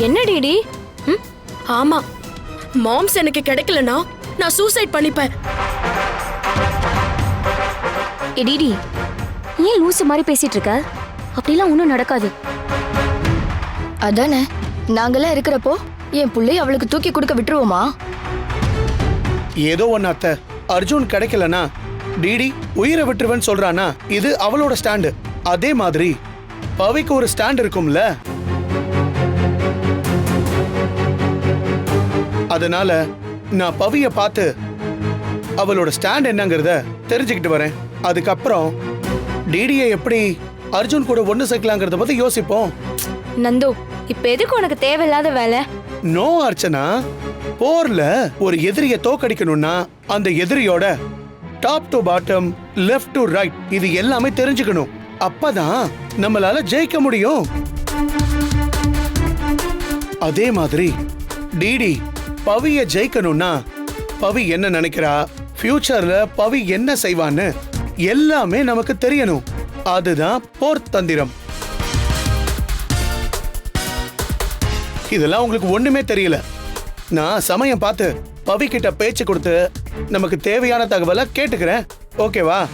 D ம்? ஆமா. Moms எனக்கு கிடைக்கலனா நான் சூசைட் பண்ணிப்பேன். ஏ டிடி ஏன் லூசு மாதிரி பேசிட்டு இருக்க? அப்படிலாம் ஒன்றும் நடக்காது. அதானே நாங்கெல்லாம் இருக்கிறப்போ என் புள்ளைய அவளுக்கு தூக்கி கொடுக்க விட்டுருவோமா? ஏதோ ஒன்னு அத்தை. அர்ஜுன் கிடைக்கலனா டிடி உயிரை விட்டுருவேன்னு சொல்றானா? இது அவளோட ஸ்டாண்டு. அதே மாதிரி பவிக்கு ஒரு ஸ்டாண்ட் இருக்கும்ல? அதனால நான் பவிய பார்த்து அவளோட ஸ்டாண்ட் என்னங்கறத தெரிஞ்சுக்கிட்டு வரேன். அதுக்கப்புறம் டிடியை எப்படி அர்ஜுன் கூட ஒண்ணு சேர்க்கலாங்கிறத பத்தி யோசிப்போம். நந்து இப்ப எதுக்கு உனக்கு தேவையில்லாத வேலை? நோ அர்ச்சனா. போர்ல ஒரு எதிரிய தோக்கடிக்கணும்னா அந்த எதிரியோட top to bottom left to right இது எல்லாமே தெரிஞ்சுக்கணும். அப்பதான் நம்மளால ஜெயிக்க முடியும். அதே மாதிரி டிடி பவிய ஜெயிக்கணும்னா பவி என்ன நினைக்கிறா? ஃபியூச்சர்ல பவி என்ன செய்வான்னு எல்லாமே நமக்கு தெரியணும். அதுதான் போர் தந்திரம் இதெல்லாம் உங்களுக்கு ஒண்ணுமே தெரியல. நான் சமயம் பார்த்து பவி கிட்ட பேச்சு கொடுத்து நமக்கு தேவையான தகவலை கேட்டுக்கிறேன். ஓகேவா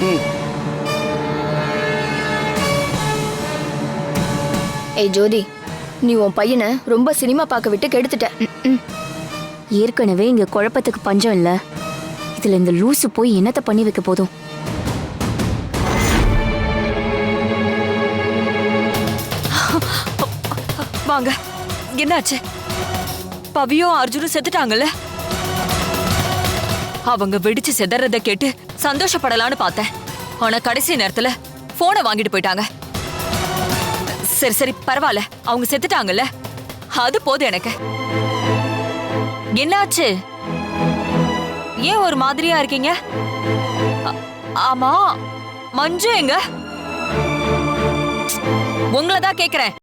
ம். ஏய் ஜோதி நீ உன் பையனை ரொம்ப சினிமா பார்க்க விட்டு கெடுத்துட்ட. ஏற்கனவே இங்க குழப்பத்துக்கு பஞ்சம் இல்ல. இதுல இந்த லூசு போய் என்னத்த பண்ணி வைக்க போதும்? வாங்க. என்னாச்சு? பவியும் அர்ஜுனும் செத்துட்டாங்கல்ல? அவங்க வெடிச்சு செதறத கேட்டு சந்தோஷப்படலான்னு பார்த்தேன். ஆனா கடைசி நேரத்துல போனை வாங்கிட்டு போயிட்டாங்க. சரி சரி பரவாயில்ல. அவங்க செத்துட்டாங்கல்ல. அது போதும் எனக்கு. என்னாச்சு? ஏன் ஒரு மாதிரியா இருக்கீங்க? ஆமா. மஞ்சு எங்க? உங்களை தான் கேக்குறேன்.